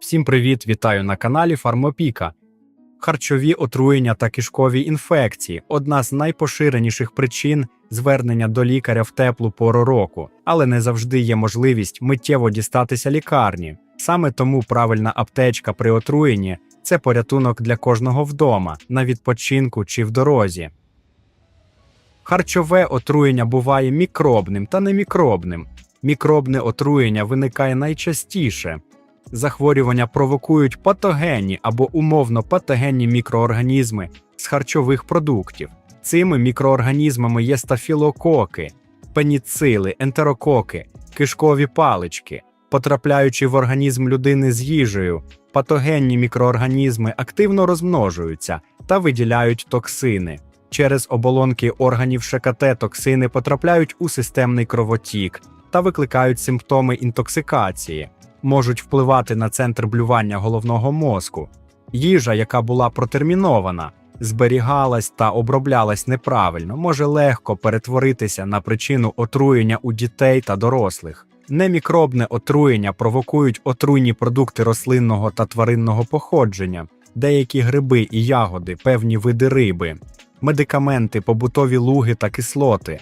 Всім привіт, вітаю на каналі Фармопіка. Харчові отруєння та кишкові інфекції одна з найпоширеніших причин звернення до лікаря в теплу пору року, але не завжди є можливість миттєво дістатися лікарні. Саме тому правильна аптечка при отруєнні це порятунок для кожного вдома, на відпочинку чи в дорозі. Харчове отруєння буває мікробним та немікробним. Мікробне отруєння виникає найчастіше. Захворювання провокують патогенні або умовно патогенні мікроорганізми з харчових продуктів. Цими мікроорганізмами є стафілококи, пеніцили, ентерококи, кишкові палички. Потрапляючи в організм людини з їжею, патогенні мікроорганізми активно розмножуються та виділяють токсини. Через оболонки органів ШКТ токсини потрапляють у системний кровотік та викликають симптоми інтоксикації можуть впливати на центр блювання головного мозку. Їжа, яка була протермінована, зберігалась та оброблялась неправильно, може легко перетворитися на причину отруєння у дітей та дорослих. Немікробне отруєння провокують отруйні продукти рослинного та тваринного походження, деякі гриби і ягоди, певні види риби, медикаменти, побутові луги та кислоти.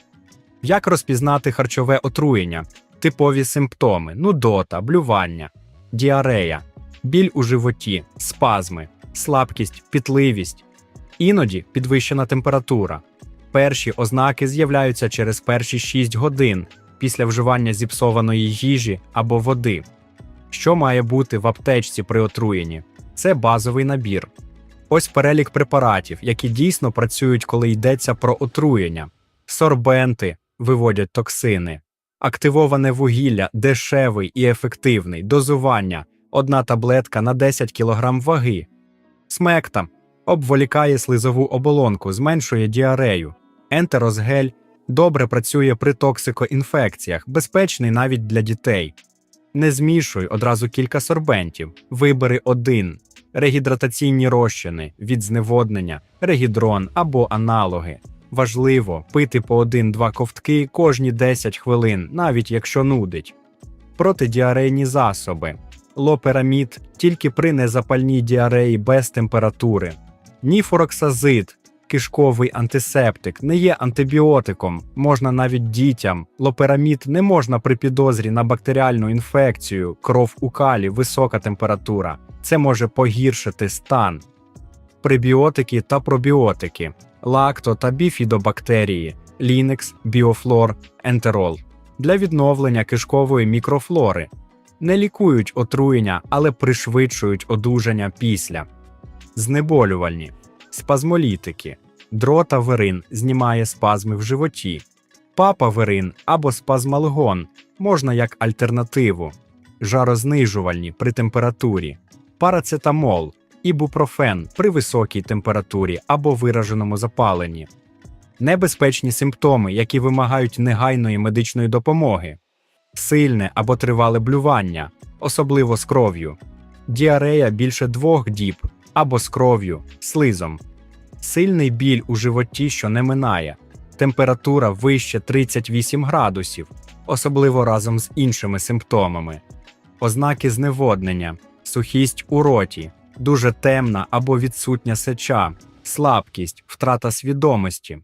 Як розпізнати харчове отруєння? Типові симптоми: нудота, блювання, діарея, біль у животі, спазми, слабкість, пітливість, іноді підвищена температура. Перші ознаки з'являються через перші 6 годин після вживання зіпсованої їжі або води. Що має бути в аптечці при отруєнні? Це базовий набір. Ось перелік препаратів, які дійсно працюють, коли йдеться про отруєння. Сорбенти виводять токсини. Активоване вугілля дешевий і ефективний, дозування одна таблетка на 10 кг ваги. Смекта обволікає слизову оболонку, зменшує діарею. Ентерозгель добре працює при токсикоінфекціях, безпечний навіть для дітей. Не змішуй одразу кілька сорбентів, вибери один, регідратаційні розчини від зневоднення, регідрон або аналоги. Важливо пити по 1-2 ковтки кожні 10 хвилин, навіть якщо нудить. Протидіарейні засоби. Лоперамід тільки при незапальній діареї без температури. Ніфороксазид, кишковий антисептик, не є антибіотиком, можна навіть дітям. Лоперамід не можна при підозрі на бактеріальну інфекцію, кров у калі, висока температура. Це може погіршити стан. Пребіотики та пробіотики лакто та біфідобактерії, лінекс, біофлор, ентерол для відновлення кишкової мікрофлори. Не лікують отруєння, але пришвидшують одужання після. Знеболювальні, спазмолітики, дротаверин знімає спазми в животі, папаверин або спазмалгон можна як альтернативу, жарознижувальні при температурі, парацетамол ібупрофен при високій температурі або вираженому запаленні, небезпечні симптоми, які вимагають негайної медичної допомоги, сильне або тривале блювання, особливо з кров'ю, діарея більше двох діб або з кров'ю, слизом, сильний біль у животі, що не минає, температура вище 38 градусів, особливо разом з іншими симптомами, ознаки зневоднення, сухість у роті дуже темна або відсутня сеча, слабкість, втрата свідомості.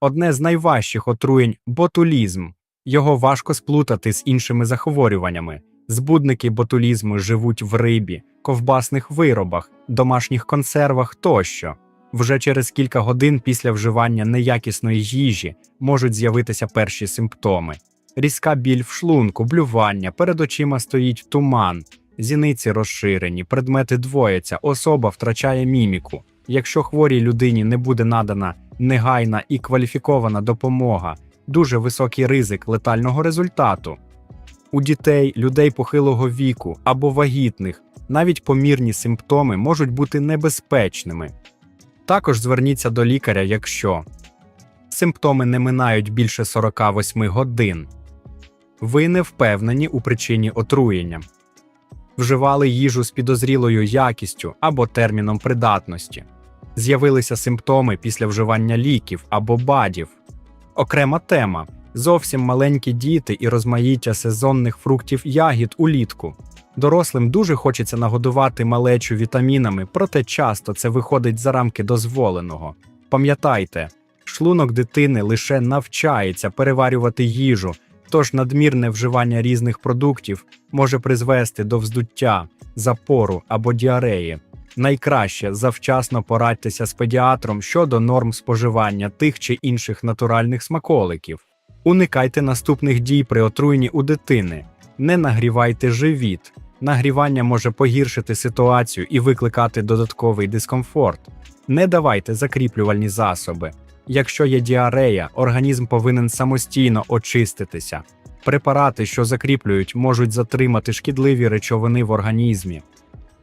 Одне з найважчих отруєнь ботулізм. Його важко сплутати з іншими захворюваннями. Збудники ботулізму живуть в рибі, ковбасних виробах, домашніх консервах тощо. Вже через кілька годин після вживання неякісної їжі можуть з'явитися перші симптоми: різка біль в шлунку, блювання, перед очима стоїть туман, Зіниці розширені, предмети двояться, особа втрачає міміку. Якщо хворій людині не буде надана негайна і кваліфікована допомога, дуже високий ризик летального результату. У дітей, людей похилого віку або вагітних навіть помірні симптоми можуть бути небезпечними. Також зверніться до лікаря, якщо симптоми не минають більше 48 годин, ви не впевнені у причині отруєння вживали їжу з підозрілою якістю або терміном придатності, з'явилися симптоми після вживання ліків або бадів. Окрема тема зовсім маленькі діти і розмаїття сезонних фруктів ягід улітку. Дорослим дуже хочеться нагодувати малечу вітамінами, проте часто це виходить за рамки дозволеного. Пам'ятайте, шлунок дитини лише навчається переварювати їжу, тож надмірне вживання різних продуктів може призвести до вздуття, запору або діареї. Найкраще завчасно порадьтеся з педіатром щодо норм споживання тих чи інших натуральних смаколиків. Уникайте наступних дій при отруєнні у дитини. Не нагрівайте живіт. Нагрівання може погіршити ситуацію і викликати додатковий дискомфорт. Не давайте закріплювальні засоби. Якщо є діарея, організм повинен самостійно очиститися. Препарати, що закріплюють, можуть затримати шкідливі речовини в організмі.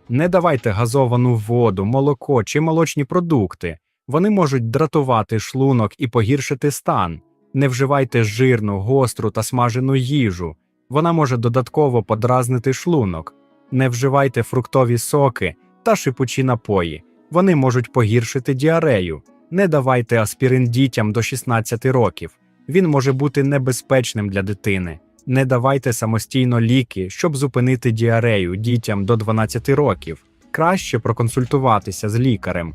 Не давайте газовану воду, молоко чи молочні продукти. Вони можуть дратувати шлунок і погіршити стан. Не вживайте жирну, гостру та смажену їжу. Вона може додатково подразнити шлунок. Не вживайте фруктові соки та шипучі напої. Вони можуть погіршити діарею. Не давайте аспірин дітям до 16 років. Він може бути небезпечним для дитини. Не давайте самостійно ліки, щоб зупинити діарею дітям до 12 років. Краще проконсультуватися з лікарем.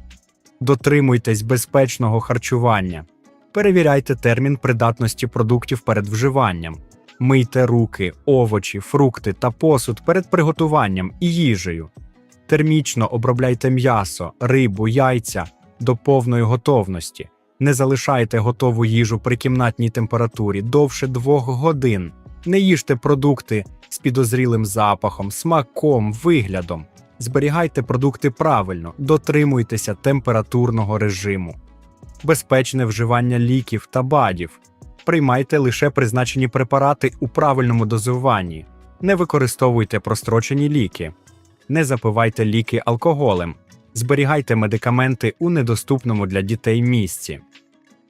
Дотримуйтесь безпечного харчування. Перевіряйте термін придатності продуктів перед вживанням. Мийте руки, овочі, фрукти та посуд перед приготуванням і їжею. Термічно обробляйте м'ясо, рибу, яйця до повної готовності. Не залишайте готову їжу при кімнатній температурі довше двох годин. Не їжте продукти з підозрілим запахом, смаком, виглядом. Зберігайте продукти правильно, дотримуйтеся температурного режиму. Безпечне вживання ліків та БАДів. Приймайте лише призначені препарати у правильному дозуванні. Не використовуйте прострочені ліки. Не запивайте ліки алкоголем. Зберігайте медикаменти у недоступному для дітей місці.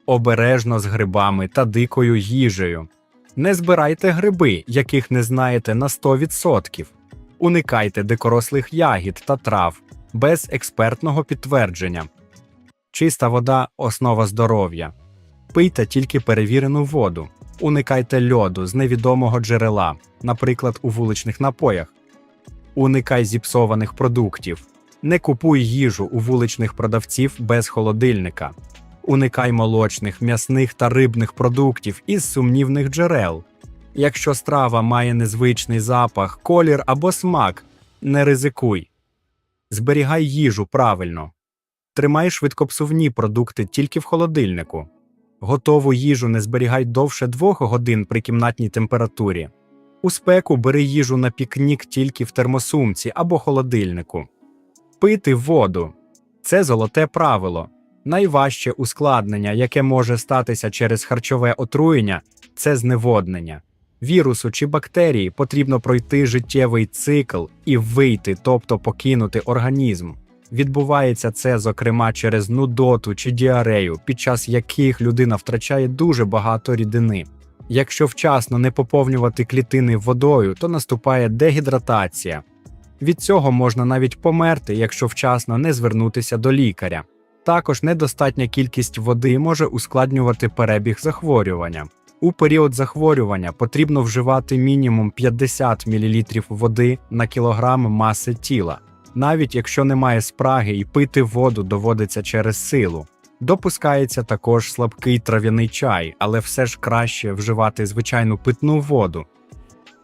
Обережно з грибами та дикою їжею. Не збирайте гриби, яких не знаєте на 100%. Уникайте дикорослих ягід та трав без експертного підтвердження. Чиста вода основа здоров'я. Пийте тільки перевірену воду. Уникайте льоду з невідомого джерела, наприклад, у вуличних напоях. Уникай зіпсованих продуктів. Не купуй їжу у вуличних продавців без холодильника. Уникай молочних, м'ясних та рибних продуктів із сумнівних джерел. Якщо страва має незвичний запах, колір або смак, не ризикуй. Зберігай їжу правильно. Тримай швидкопсувні продукти тільки в холодильнику. Готову їжу не зберігай довше двох годин при кімнатній температурі. У спеку бери їжу на пікнік тільки в термосумці або холодильнику. Пити воду це золоте правило. Найважче ускладнення, яке може статися через харчове отруєння, це зневоднення. Вірусу чи бактерії потрібно пройти життєвий цикл і вийти, тобто покинути організм. Відбувається це, зокрема, через нудоту чи діарею, під час яких людина втрачає дуже багато рідини. Якщо вчасно не поповнювати клітини водою, то наступає дегідратація. Від цього можна навіть померти, якщо вчасно не звернутися до лікаря. Також недостатня кількість води може ускладнювати перебіг захворювання. У період захворювання потрібно вживати мінімум 50 мл води на кілограм маси тіла, навіть якщо немає спраги і пити воду доводиться через силу. Допускається також слабкий трав'яний чай, але все ж краще вживати звичайну питну воду.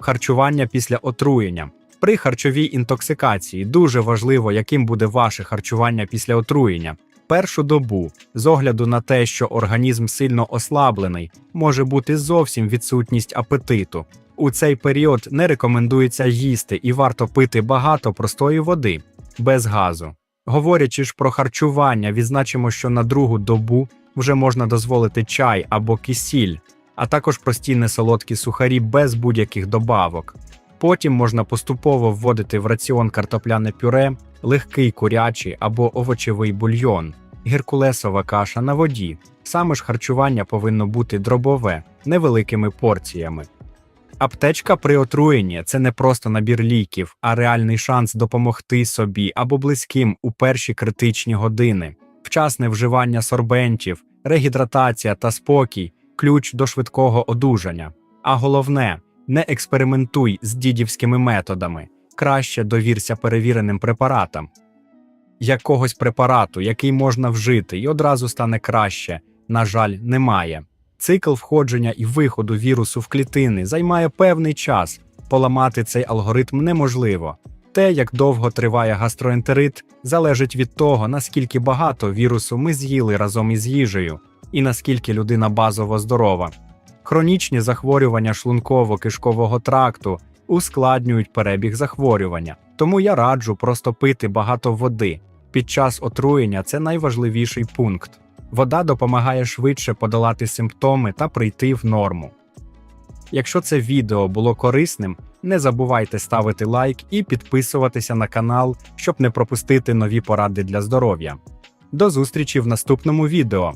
Харчування після отруєння. При харчовій інтоксикації дуже важливо, яким буде ваше харчування після отруєння. Першу добу, з огляду на те, що організм сильно ослаблений, може бути зовсім відсутність апетиту. У цей період не рекомендується їсти і варто пити багато простої води без газу. Говорячи ж про харчування, відзначимо, що на другу добу вже можна дозволити чай або кисіль, а також прості несолодкі сухарі без будь-яких добавок. Потім можна поступово вводити в раціон картопляне пюре, легкий курячий або овочевий бульйон, геркулесова каша на воді. Саме ж харчування повинно бути дробове, невеликими порціями. Аптечка при отруєнні це не просто набір ліків, а реальний шанс допомогти собі або близьким у перші критичні години. Вчасне вживання сорбентів, регідратація та спокій ключ до швидкого одужання. А головне, не експериментуй з дідівськими методами. краще довірся перевіреним препаратам. Якогось препарату, який можна вжити і одразу стане краще, на жаль, немає. Цикл входження і виходу вірусу в клітини займає певний час. Поламати цей алгоритм неможливо. Те, як довго триває гастроентерит, залежить від того, наскільки багато вірусу ми з'їли разом із їжею, і наскільки людина базово здорова. Хронічні захворювання шлунково-кишкового тракту ускладнюють перебіг захворювання, тому я раджу просто пити багато води. Під час отруєння це найважливіший пункт. Вода допомагає швидше подолати симптоми та прийти в норму. Якщо це відео було корисним, не забувайте ставити лайк і підписуватися на канал, щоб не пропустити нові поради для здоров'я. До зустрічі в наступному відео.